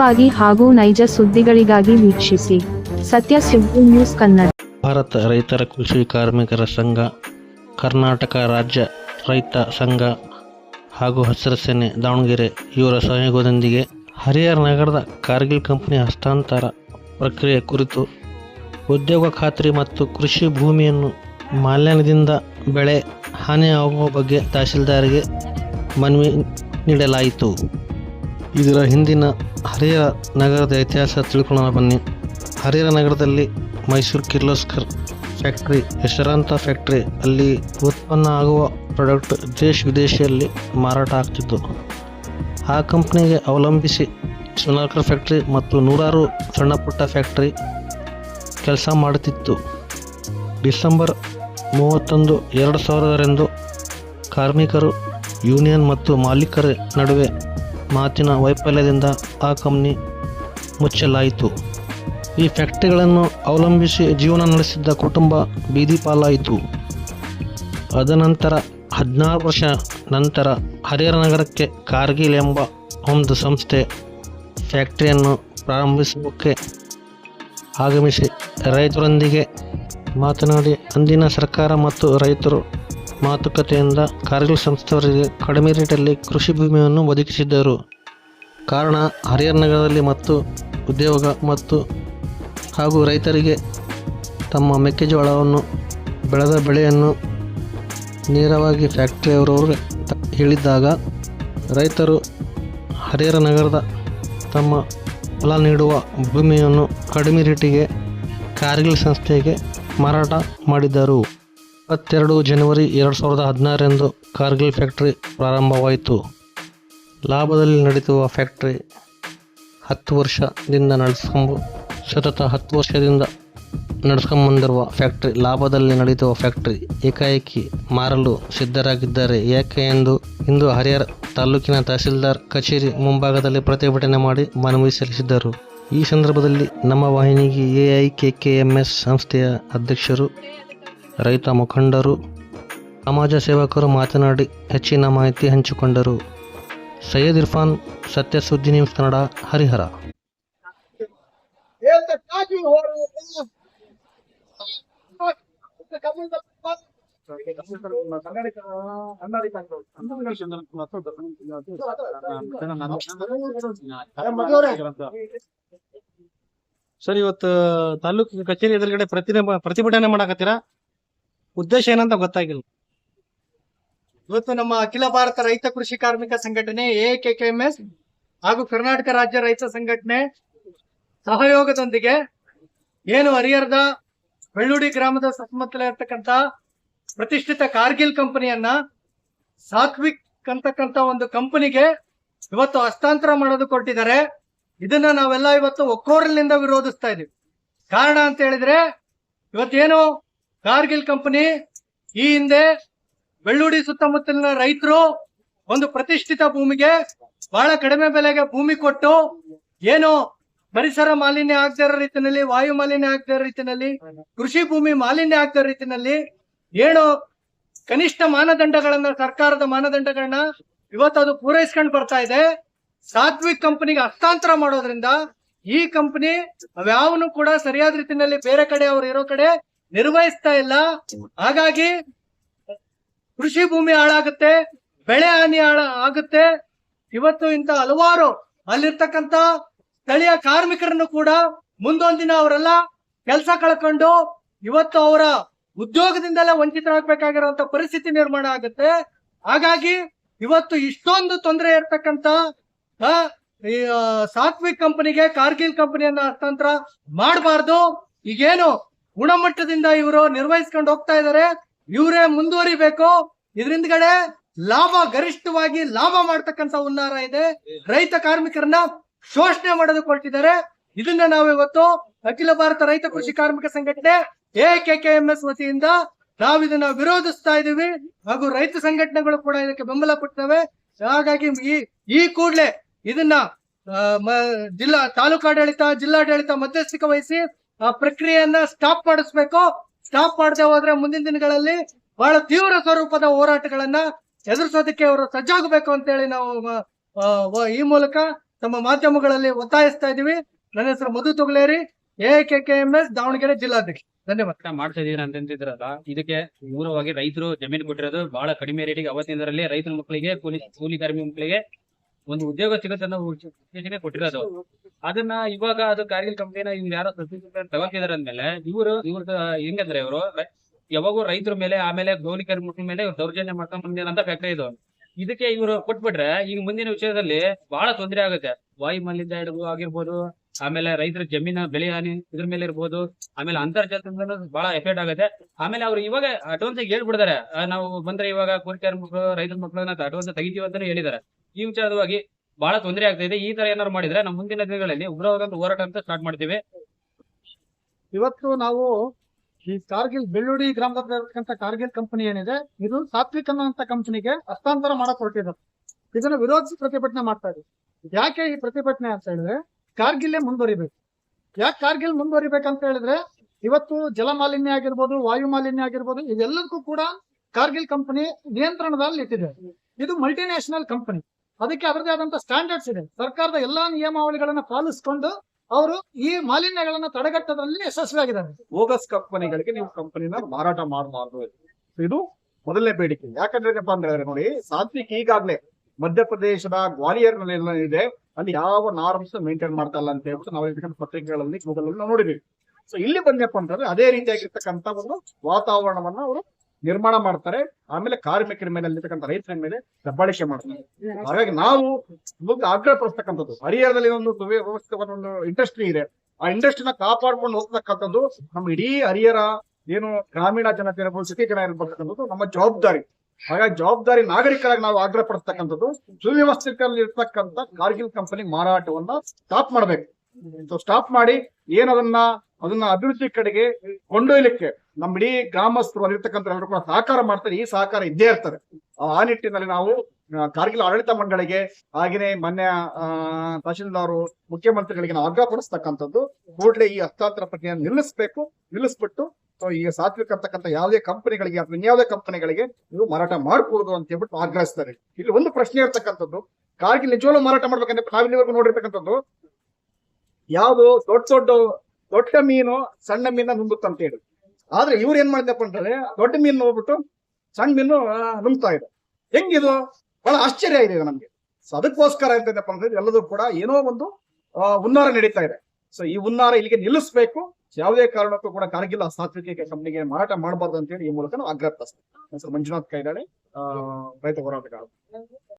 ವಾಗಿ ಹಾಗೂ ನೈಜ ಸುದ್ದಿಗಳಿಗಾಗಿ ವೀಕ್ಷಿಸಿ. ಸತ್ಯ ಸುದ್ದಿ ನ್ಯೂಸ್ ಕನ್ನಡ. ಭಾರತ ರೈತರ ಕೃಷಿ ಕಾರ್ಮಿಕರ ಸಂಘ, ಕರ್ನಾಟಕ ರಾಜ್ಯ ರೈತ ಸಂಘ ಹಾಗೂ ಹಸಿರು ಸೇನೆ ದಾವಣಗೆರೆ ಇವರ ಸಹಯೋಗದೊಂದಿಗೆ ಹರಿಹರ ನಗರದ ಕಾರ್ಗಿಲ್ ಕಂಪನಿ ಹಸ್ತಾಂತರ ಪ್ರಕ್ರಿಯೆ ಕುರಿತು ಉದ್ಯೋಗ ಖಾತ್ರಿ ಮತ್ತು ಕೃಷಿ ಭೂಮಿಯನ್ನು ಮಾಲಿನ್ಯದಿಂದ ಬೆಳೆ ಹಾನಿಯಾಗುವ ಬಗ್ಗೆ ತಹಸೀಲ್ದಾರ್ಗೆ ಮನವಿ ನೀಡಲಾಯಿತು. ಇದರ ಹಿಂದಿನ ಹರಿಹರ ನಗರದ ಇತಿಹಾಸ ತಿಳ್ಕೊಳ್ಳೋಣ ಬನ್ನಿ. ಹರಿಹರ ನಗರದಲ್ಲಿ ಮೈಸೂರು ಕಿರ್ಲೋಸ್ಕರ್ ಫ್ಯಾಕ್ಟ್ರಿ ಹೆಸರಾಂತ ಫ್ಯಾಕ್ಟ್ರಿ ಅಲ್ಲಿ ಉತ್ಪನ್ನ ಆಗುವ ಪ್ರಾಡಕ್ಟ್ ದೇಶ ವಿದೇಶಿಯಲ್ಲಿ ಮಾರಾಟ ಆಗ್ತಿತ್ತು. ಆ ಕಂಪ್ನಿಗೆ ಅವಲಂಬಿಸಿ ಸುನಾಲ್ಕರ್ ಫ್ಯಾಕ್ಟ್ರಿ ಮತ್ತು ನೂರಾರು ಸಣ್ಣ ಪುಟ್ಟ ಫ್ಯಾಕ್ಟ್ರಿ ಕೆಲಸ ಮಾಡುತ್ತಿತ್ತು. ಡಿಸೆಂಬರ್ ಮೂವತ್ತೊಂದು, ಎರಡು ಸಾವಿರದರಂದು ಕಾರ್ಮಿಕರು, ಯೂನಿಯನ್ ಮತ್ತು ಮಾಲೀಕರ ನಡುವೆ ಮಾತಿನ ವೈಫಲ್ಯದಿಂದ ಆ ಕಂಪ್ನಿ ಮುಚ್ಚಲಾಯಿತು. ಈ ಫ್ಯಾಕ್ಟ್ರಿಗಳನ್ನು ಅವಲಂಬಿಸಿ ಜೀವನ ನಡೆಸಿದ್ದ ಕುಟುಂಬ ಬೀದಿ ಪಾಲಾಯಿತು. ಅದನಂತರ ಹದಿನಾರು ವರ್ಷ ನಂತರ ಹರಿಹರ ನಗರಕ್ಕೆ ಕಾರ್ಗಿಲ್ ಎಂಬ ಒಂದು ಸಂಸ್ಥೆ ಫ್ಯಾಕ್ಟರಿಯನ್ನು ಪ್ರಾರಂಭಿಸೋಕ್ಕೆ ಆಗಮಿಸಿ ರೈತರೊಂದಿಗೆ ಮಾತನಾಡಿ, ಅಂದಿನ ಸರ್ಕಾರ ಮತ್ತು ರೈತರು ಮಾತುಕತೆಯಿಂದ ಕಾರ್ಗಿಲ್ ಸಂಸ್ಥೆಯವರಿಗೆ ಕಡಿಮೆ ರೇಟಲ್ಲಿ ಕೃಷಿ ಭೂಮಿಯನ್ನು ಒದಗಿಸಿದ್ದರು. ಕಾರಣ, ಹರಿಹರ ನಗರದಲ್ಲಿ ಮತ್ತು ಉದ್ಯೋಗ ಮತ್ತು ಹಾಗೂ ರೈತರಿಗೆ ತಮ್ಮ ಮೆಕ್ಕೆಜೋಳವನ್ನು ಬೆಳೆದ ಬೆಳೆಯನ್ನು ನೇರವಾಗಿ ಫ್ಯಾಕ್ಟ್ರಿಯವರವರು ಹೇಳಿದ್ದಾಗ ರೈತರು ಹರಿಹರ ನಗರದ ತಮ್ಮ ಹೊಲ ನೀಡುವ ಭೂಮಿಯನ್ನು ಕಡಿಮೆ ರೇಟಿಗೆ ಕಾರ್ಗಿಲ್ ಸಂಸ್ಥೆಗೆ ಮಾರಾಟ ಮಾಡಿದ್ದರು. ಇಪ್ಪತ್ತೆರಡು ಜನವರಿ ಎರಡು ಸಾವಿರದ ಹದಿನಾರರಂದು ಕಾರ್ಗಿಲ್ ಫ್ಯಾಕ್ಟ್ರಿ ಪ್ರಾರಂಭವಾಯಿತು. ಲಾಭದಲ್ಲಿ ನಡೆಯುವ ಫ್ಯಾಕ್ಟ್ರಿ ಹತ್ತು ವರ್ಷದಿಂದ ನಡೆಸ್ಕೊಂಡು, ಸತತ ಹತ್ತು ವರ್ಷದಿಂದ ನಡೆಸ್ಕೊಂಬಂದಿರುವ ಫ್ಯಾಕ್ಟ್ರಿ, ಲಾಭದಲ್ಲಿ ನಡೆಯುವ ಫ್ಯಾಕ್ಟ್ರಿ ಏಕಾಏಕಿ ಮಾರಲು ಸಿದ್ಧರಾಗಿದ್ದಾರೆ. ಯಾಕೆ ಎಂದು ಇಂದು ಹರಿಹರ ತಾಲೂಕಿನ ತಹಸೀಲ್ದಾರ್ ಕಚೇರಿ ಮುಂಭಾಗದಲ್ಲಿ ಪ್ರತಿಭಟನೆ ಮಾಡಿ ಮನವಿ ಸಲ್ಲಿಸಿದ್ದರು. ಈ ಸಂದರ್ಭದಲ್ಲಿ ನಮ್ಮ ವಾಹಿನಿಗೆ ಎಐಕೆಕೆಎಂಎಸ್ ಸಂಸ್ಥೆಯ ಅಧ್ಯಕ್ಷರು ರೈತ ಮುಖಂಡರು, ಸಮಾಜ ಸೇವಕರು ಮಾತನಾಡಿ ಹೆಚ್ಚಿನ ಮಾಹಿತಿ ಹಂಚಿಕೊಂಡರು. ಸೈಯದ್ ಇರ್ಫಾನ್ ಸತ್ಯ ಸುದ್ದಿ ನ್ಯೂಸ್ ಕನ್ನಡ, ಹರಿಹರ. ಸರ್, ಇವತ್ತು ತಾಲೂಕು ಕಚೇರಿ ಎದುರುಗಡೆ ಪ್ರತಿ ಪ್ರತಿಭಟನೆ ಮಾಡಕತ್ತೀರಾ? ಉದ್ದೇಶ ಏನಂತ ಗೊತ್ತಾಗಿಲ್ಲ. ಇವತ್ತು ನಮ್ಮ ಅಖಿಲ ಭಾರತ ರೈತ ಕೃಷಿ ಕಾರ್ಮಿಕ ಸಂಘಟನೆ ಎಸ್ ಹಾಗೂ ಕರ್ನಾಟಕ ರಾಜ್ಯ ರೈತ ಸಂಘಟನೆ ಸಹಯೋಗದೊಂದಿಗೆ ಏನು ಹರಿಹರದ ಬೆಳ್ಳುಡಿ ಗ್ರಾಮದ ಸುತ್ತಮುತ್ತಲ ಇರ್ತಕ್ಕಂತ ಪ್ರತಿಷ್ಠಿತ ಕಾರ್ಗಿಲ್ ಕಂಪನಿಯನ್ನ ಸಾತ್ವಿಕ್ ಅಂತಕ್ಕಂಥ ಒಂದು ಕಂಪನಿಗೆ ಇವತ್ತು ಹಸ್ತಾಂತರ ಮಾಡೋದು ಕೊಟ್ಟಿದ್ದಾರೆ. ಇದನ್ನ ನಾವೆಲ್ಲ ಇವತ್ತು ಒಕ್ಕೋರಲಿನಿಂದ ವಿರೋಧಿಸ್ತಾ ಇದೀವಿ. ಕಾರಣ ಅಂತ ಹೇಳಿದ್ರೆ ಇವತ್ತೇನು ಕಾರ್ಗಿಲ್ ಕಂಪನಿ ಈ ಹಿಂದೆ ಬೆಳ್ಳುಡಿ ಸುತ್ತಮುತ್ತಲಿನ ರೈತರು ಒಂದು ಪ್ರತಿಷ್ಠಿತ ಭೂಮಿಗೆ ಬಹಳ ಕಡಿಮೆ ಬೆಲೆಗೆ ಭೂಮಿ ಕೊಟ್ಟು ಏನು ಪರಿಸರ ಮಾಲಿನ್ಯ ಆಗದೇ ಇರೋ ರೀತಿಯಲ್ಲಿ, ವಾಯು ಮಾಲಿನ್ಯ ಆಗದೇ ರೀತಿಯಲ್ಲಿ, ಕೃಷಿ ಭೂಮಿ ಮಾಲಿನ್ಯ ಆಗದೇ ಇರೋ ರೀತಿಯಲ್ಲಿ ಏನು ಕನಿಷ್ಠ ಮಾನದಂಡಗಳನ್ನ, ಸರ್ಕಾರದ ಮಾನದಂಡಗಳನ್ನ ಇವತ್ತು ಅದು ಪೂರೈಸ್ಕೊಂಡು ಬರ್ತಾ ಇದೆ. ಸಾತ್ವಿಕ್ ಕಂಪನಿಗೆ ಹಸ್ತಾಂತರ ಮಾಡೋದ್ರಿಂದ ಈ ಕಂಪನಿ ಅವ್ಯಾವನು ಕೂಡ ಸರಿಯಾದ ರೀತಿಯಲ್ಲಿ ಬೇರೆ ಕಡೆ ಅವ್ರು ಇರೋ ಕಡೆ ನಿರ್ವಹಿಸ್ತಾ ಇಲ್ಲ. ಹಾಗಾಗಿ ಕೃಷಿ ಭೂಮಿ ಹಾಳಾಗುತ್ತೆ, ಬೆಳೆ ಹಾನಿ ಹಾಳ ಆಗುತ್ತೆ. ಇವತ್ತು ಇಂತ ಹಲವಾರು ಅಲ್ಲಿರ್ತಕ್ಕಂತ ಸ್ಥಳೀಯ ಕಾರ್ಮಿಕರನ್ನು ಕೂಡ ಮುಂದೊಂದಿನ ಅವರೆಲ್ಲ ಕೆಲಸ ಕಳ್ಕೊಂಡು ಇವತ್ತು ಅವರ ಉದ್ಯೋಗದಿಂದಲೇ ವಂಚಿತರಾಗಬೇಕಾಗಿರುವಂತ ಪರಿಸ್ಥಿತಿ ನಿರ್ಮಾಣ ಆಗುತ್ತೆ. ಹಾಗಾಗಿ ಇವತ್ತು ಇಷ್ಟೊಂದು ತೊಂದರೆ ಇರ್ತಕ್ಕಂತ ಈ ಸಾತ್ವಿಕ್ ಕಂಪನಿಗೆ ಕಾರ್ಗಿಲ್ ಕಂಪನಿಯನ್ನ ಹಸ್ತಾಂತರ ಮಾಡಬಾರ್ದು. ಈಗೇನು ಗುಣಮಟ್ಟದಿಂದ ಇವರು ನಿರ್ವಹಿಸ್ಕೊಂಡು ಹೋಗ್ತಾ ಇದಾರೆ ಇವರೇ ಮುಂದುವರಿಬೇಕು. ಇದರಿಂದಗಡೆ ಲಾಭ ಗರಿಷ್ಠವಾಗಿ ಲಾಭ ಮಾಡ್ತಕ್ಕಂತ ಹುನ್ನಾರ ಇದೆ. ರೈತ ಕಾರ್ಮಿಕರನ್ನ ಶೋಷಣೆ ಮಾಡೋದಕ್ಕೆ ಹೊರಟಿದ್ದಾರೆ ಇದನ್ನ ನಾವು ಇವತ್ತು ಅಖಿಲ ಭಾರತ ರೈತ ಕೃಷಿ ಕಾರ್ಮಿಕ ಸಂಘಟನೆ ಎಕೆಕೆಎಂಎಸ್ ವತಿಯಿಂದ ನಾವು ಇದನ್ನ ವಿರೋಧಿಸ್ತಾ ಇದೀವಿ. ಹಾಗೂ ರೈತ ಸಂಘಟನೆಗಳು ಕೂಡ ಇದಕ್ಕೆ ಬೆಂಬಲ ಕೊಡ್ತವೆ ಹಾಗಾಗಿ ಈ ಈ ಕೂಡಲೇ ಇದನ್ನ ಜಿಲ್ಲಾ ತಾಲೂಕಾಡಳಿತ, ಜಿಲ್ಲಾಡಳಿತ ಮಧ್ಯಸ್ಥಿಕೆ ವಹಿಸಿ ಆ ಪ್ರಕ್ರಿಯೆಯನ್ನ ಸ್ಟಾಪ್ ಮಾಡಿಸ್ಬೇಕು. ಸ್ಟಾಪ್ ಮಾಡದೆ ಹೋದ್ರೆ ಮುಂದಿನ ದಿನಗಳಲ್ಲಿ ಬಹಳ ತೀವ್ರ ಸ್ವರೂಪದ ಹೋರಾಟಗಳನ್ನ ಎದುರಿಸೋದಕ್ಕೆ ಅವರು ಸಜ್ಜಾಗಬೇಕು ಅಂತೇಳಿ ನಾವು ಆ, ವ- ಈ ಮೂಲಕ ತಮ್ಮ ಮಾಧ್ಯಮಗಳಲ್ಲಿ ಒತ್ತಾಯಿಸ್ತಾ ಇದೀವಿ ನನ್ನ ಹೆಸರು Madhu Togaleri A K K M S Davanagere ಜಿಲ್ಲಾಧ್ಯಕ್ಷ. ಧನ್ಯವಾದ. ಮಾಡ್ತಾ ಇದೀರ ಅಂತಿದ್ರಲ್ಲ ಇದಕ್ಕೆ ಮೂಲವಾಗಿ ರೈತರು ಜಮೀನು ಕೊಟ್ಟಿರೋದು ಬಹಳ ಕಡಿಮೆ ರೇಟಿಗೆ ಅವತ್ತಿನದರಲ್ಲಿ ರೈತರ ಮಕ್ಕಳಿಗೆ ಕೂಲಿ ಕೂಲಿ ಕಾರ್ಮಿಕ ಮಕ್ಕಳಿಗೆ ಒಂದು ಉದ್ಯೋಗ ಸಿಗುತ್ತೆ ಅನ್ನೋ ಕೊಟ್ಟಿರೋದು. ಅದನ್ನ ಇವಾಗ ಅದು ಕಾರ್ಗಿಲ್ ಕಂಪ್ನಿನ ಇವ್ರು ಯಾರೋ ತಗೋತಿದಾರೆ ಅಂದ್ಮೇಲೆ ಇವರು ಇವ್ರ ಹೆಂಗಂದ್ರೆ ಇವರು ಯಾವಾಗೂ ರೈತರ ಮೇಲೆ, ಆಮೇಲೆ ಗೌಲಿಕರ ಮುಟ್ಟಿನ ಮೇಲೆ ಇವ್ರು ದೌರ್ಜನ್ಯ ಮಾಡ್ಕೊಂಡ್ ಬಂದಿರಂತ ಫ್ಯಾಕ್ಟರಿ ಇದು. ಇದಕ್ಕೆ ಇವರು ಕೊಟ್ಬಿಟ್ರೆ ಈಗ ಮುಂದಿನ ವಿಷಯದಲ್ಲಿ ಬಹಳ ತೊಂದರೆ ಆಗುತ್ತೆ. ವಾಯು ಮಾಲಿನ್ಯ ಹಿಡಿದು ಆಗಿರ್ಬೋದು, ಆಮೇಲೆ ರೈತರ ಜಮೀನ ಬೆಳೆ ಹಾನಿ ಇದ್ರ ಮೇಲೆ ಇರ್ಬೋದು, ಆಮೇಲೆ ಅಂತರ್ಜಾಲದಿಂದ ಬಹಳ ಎಫೆಕ್ಟ್ ಆಗುತ್ತೆ. ಆಮೇಲೆ ಅವ್ರು ಇವಾಗ ಅಡ್ವಾನ್ಸ್ ಹೇಳ್ಬಿಡ್ತಾರೆ. ನಾವು ಬಂದ್ರೆ ಇವಾಗ ಕೂಲಿಕಾರ ಮಕ್ಕಳು ರೈತರ ಮಕ್ಕಳನ್ನ ಅಡ್ವಾನ್ಸ್ ತೆಗಿತೀವಿ ಅಂತಾನೆ ಹೇಳಿದ್ದಾರೆ. ಈ ವಿಚಾರವಾಗಿ ಬಹಳ ತೊಂದರೆ ಆಗ್ತಾ ಇದೆ. ಈ ತರ ಏನಾದ್ರು ಮಾಡಿದ್ರೆ ನಮ್ಮ ಮುಂದಿನ ದಿನಗಳಲ್ಲಿ ಉಗ್ರವಾದ ಹೋರಾಟ ಅಂತ ಸ್ಟಾರ್ಟ್ ಮಾಡ್ತೀವಿ. ಇವತ್ತು ನಾವು ಈ ಕಾರ್ಗಿಲ್ ಬೆಳ್ಳುಡಿ ಗ್ರಾಮದಲ್ಲಿ ಇರತಕ್ಕಂತ ಕಾರ್ಗಿಲ್ ಕಂಪನಿ ಏನಿದೆ, ಇದು ಸಾತ್ವಿಕ ಅನ್ನೋಂತ ಕಂಪನಿಗೆ ಹಸ್ತಾಂತರ ಮಾಡಕ್ ಹೊರಟಿದ್ರು ಇದನ್ನ ವಿರೋಧಿಸಿ ಪ್ರತಿಭಟನೆ ಮಾಡ್ತಾ ಇದೆ. ಯಾಕೆ ಈ ಪ್ರತಿಭಟನೆ ಅಂತ ಹೇಳಿದ್ರೆ, ಕಾರ್ಗಿಲ್ಲೇ ಮುಂದುವರಿಬೇಕು. ಯಾಕೆ ಕಾರ್ಗಿಲ್ ಮುಂದುವರಿಬೇಕಂತ ಹೇಳಿದ್ರೆ, ಇವತ್ತು ಜಲ ಮಾಲಿನ್ಯ ಆಗಿರ್ಬೋದು, ವಾಯು ಮಾಲಿನ್ಯ ಆಗಿರ್ಬೋದು, ಇದೆಲ್ಲದಕ್ಕೂ ಕೂಡ ಕಾರ್ಗಿಲ್ ಕಂಪನಿ ನಿಯಂತ್ರಣದಲ್ಲಿ ಇಟ್ಟಿದೆ. ಇದು ಮಲ್ಟಿನ್ಯಾಷನಲ್ ಕಂಪನಿ ಅದಕ್ಕೆ ಅದರದೇ ಆದಂತ ಸ್ಟ್ಯಾಂಡರ್ಡ್ಸ್ ಇದೆ. ಸರ್ಕಾರದ ಎಲ್ಲಾ ನಿಯಮಾವಳಿಗಳನ್ನ ಪಾಲಿಸಿಕೊಂಡು ಅವರು ಈ ಮಾಲಿನ್ಯಗಳನ್ನ ತಡೆಗಟ್ಟೋದ್ರಲ್ಲಿ ಯಶಸ್ವಿಯಾಗಿದ್ದಾರೆ ಓಗಸ್ ಕಂಪನಿಗಳಿಗೆ ನೀವು ಕಂಪನಿನ ಮಾರಾಟ ಮಾಡಬಾರ್ದು ಇದು ಮೊದಲನೇ ಬೇಡಿಕೆ. ಯಾಕಂದ್ರೆ ಏನಪ್ಪಾ ಅಂತ ಹೇಳಿದ್ರೆ ನೋಡಿ, ಸಾತ್ವಿಕ್ ಈಗಾಗ್ಲೇ ಮಧ್ಯಪ್ರದೇಶದ ಗ್ವಾಲಿಯರ್ನಲ್ಲಿ ಇದೆ, ಅಲ್ಲಿ ಯಾವ ನಾರ್ಮ್ಸ್ ಮೇಂಟೈನ್ ಮಾಡ್ತಾ ಇಲ್ಲ ಅಂತ ಹೇಳ್ಬಿಟ್ಟು ನಾವು ಪತ್ರಿಕೆಗಳಲ್ಲಿ ಗೂಗಲ್ ಅಲ್ಲಿ ನೋಡಿದೀವಿ. ಸೊ ಇಲ್ಲಿ ಬಂದಪ್ಪ ಅಂತಂದ್ರೆ ಅದೇ ರೀತಿಯಾಗಿರ್ತಕ್ಕಂಥ ಒಂದು ವಾತಾವರಣವನ್ನ ಅವರು ನಿರ್ಮಾಣ ಮಾಡ್ತಾರೆ. ಆಮೇಲೆ ಕಾರ್ಮಿಕರ ಮೇಲೆ ಅಲ್ಲಿರ್ತಕ್ಕಂಥ ರೈತರ ಮೇಲೆ ದಬ್ಬಾಳಿಕೆ ಮಾಡ್ತಾರೆ. ಹಾಗಾಗಿ ನಾವು ಆಗ್ರಹ ಪಡಿಸ್ತಕ್ಕಂಥದ್ದು. ಹರಿಹರದಲ್ಲಿ ಒಂದು ಒಂದು ಇಂಡಸ್ಟ್ರಿ ಇದೆ. ಆ ಇಂಡಸ್ಟ್ರಿನ ಕಾಪಾಡ್ಕೊಂಡು ಹೋಗ್ತಕ್ಕಂಥದ್ದು ನಮ್ಮ ಇಡೀ ಹರಿಹರ, ಏನು ಗ್ರಾಮೀಣ ಜನತೆ ಇರ್ಬೋದು ಸಿಟಿ ಜನ ನಮ್ಮ ಜವಾಬ್ದಾರಿ. ಹಾಗಾಗಿ ಜವಾಬ್ದಾರಿ ನಾಗರಿಕರಾಗಿ ನಾವು ಆಗ್ರಹ ಪಡಿಸ್ತಕ್ಕಂಥದ್ದು ಸುವ್ಯವಸ್ಥಿತಲ್ಲಿ ಇರ್ತಕ್ಕಂಥ ಕಾರ್ಗಿಲ್ ಕಂಪನಿ ಮಾರಾಟವನ್ನ ಸ್ಟಾಪ್ ಮಾಡ್ಬೇಕು. ಸ್ಟಾಪ್ ಮಾಡಿ ಏನದನ್ನ, ಅದನ್ನ ಅಭಿವೃದ್ಧಿ ಕಡೆಗೆ ಕೊಂಡೊಯ್ಲಿಕ್ಕೆ ನಮ್ಮ ಇಡೀ ಗ್ರಾಮಸ್ಥರು ಅಲ್ಲಿರ್ತಕ್ಕಂಥ ಎಲ್ಲರೂ ಕೂಡ ಸಹಕಾರ ಮಾಡ್ತಾರೆ ಈ ಸಹಕಾರ ಇದ್ದೇ ಇರ್ತದೆ. ಆ ನಿಟ್ಟಿನಲ್ಲಿ ನಾವು ಕಾರ್ಗಿಲ್ ಆಡಳಿತ ಮಂಡಳಿಗೆ ಹಾಗೆಯೇ ಮೊನ್ನೆ ಆ, ತಹಶೀಲ್ದಾರು ಮುಖ್ಯಮಂತ್ರಿಗಳಿಗೆ ನಾವು ಆಗ್ರಹ ಪಡಿಸ್ತಕ್ಕಂಥದ್ದು ಕೂಡಲೇ ಈ ಹಸ್ತಾಂತರ ಪ್ರಕ್ರಿಯೆ ನಿಲ್ಲಿಸಬೇಕು ನಿಲ್ಲಿಸ್ಬಿಟ್ಟು ಈಗ ಸಾತ್ವಿಕ ಅಂತಕ್ಕಂಥ ಯಾವುದೇ ಕಂಪನಿಗಳಿಗೆ ಅಥವಾ ಇನ್ಯಾವುದೇ ಕಂಪನಿಗಳಿಗೆ ನೀವು ಮಾರಾಟ ಮಾಡಬಹುದು ಅಂತ ಹೇಳ್ಬಿಟ್ಟು ಆಗ್ರಹಿಸ್ತಾರೆ. ಇಲ್ಲಿ ಒಂದು ಪ್ರಶ್ನೆ ಇರ್ತಕ್ಕಂಥದ್ದು ಕಾರ್ಗಿಲ್ ನಿಜವಾಗ್ಲೂ ಮಾರಾಟ ಮಾಡ್ಬೇಕಂದ್ರೆ ನಾವಿಲ್ಲಿವರೆಗೂ ನೋಡಿರ್ತಕ್ಕಂಥದ್ದು ಯಾವುದು ದೊಡ್ಡ ದೊಡ್ಡ ದೊಡ್ಡ ಮೀನು ಸಣ್ಣ ಮೀನ ನುಂಗುತ್ತಂತ ಹೇಳಿ. ಆದ್ರೆ ಇವ್ರು ಏನ್ ಮಾಡಿದಪ್ಪ ಅಂತಂದ್ರೆ ದೊಡ್ಡ ಮೀನು ಹೋಗ್ಬಿಟ್ಟು ಸಣ್ಣ ಮೀನು ನುಂಗ್ತಾ ಇದೆ. ಹೆಂಗಿದು? ಬಹಳ ಆಶ್ಚರ್ಯ ಇದೆ ನಮ್ಗೆ. ಸೊ ಅದಕ್ಕೋಸ್ಕರ ಎಂತದಪ್ಪ ಅಂದ್ರೆ ಎಲ್ಲದೂ ಕೂಡ ಏನೋ ಒಂದು ಹುನ್ನಾರ ನಡೀತಾ ಇದೆ. ಸೊ ಈ ಹುನ್ನಾರ ಇಲ್ಲಿಗೆ ನಿಲ್ಲಿಸಬೇಕು. ಯಾವುದೇ ಕಾರಣಕ್ಕೂ ಕೂಡ ಕಾರ್ಗಿಲ್ ಸಾತ್ವಿಕ ಕಂಪನಿಗೆ ಮಾರಾಟ ಮಾಡಬಾರ್ದು ಅಂತ ಹೇಳಿ ಈ ಮೂಲಕ ನಾವು ಆಗ್ರಹ ಮಂಜುನಾಥ್ ಕೈದಾಳೆ ರೈತ ಹೋರಾಟಗಾರ.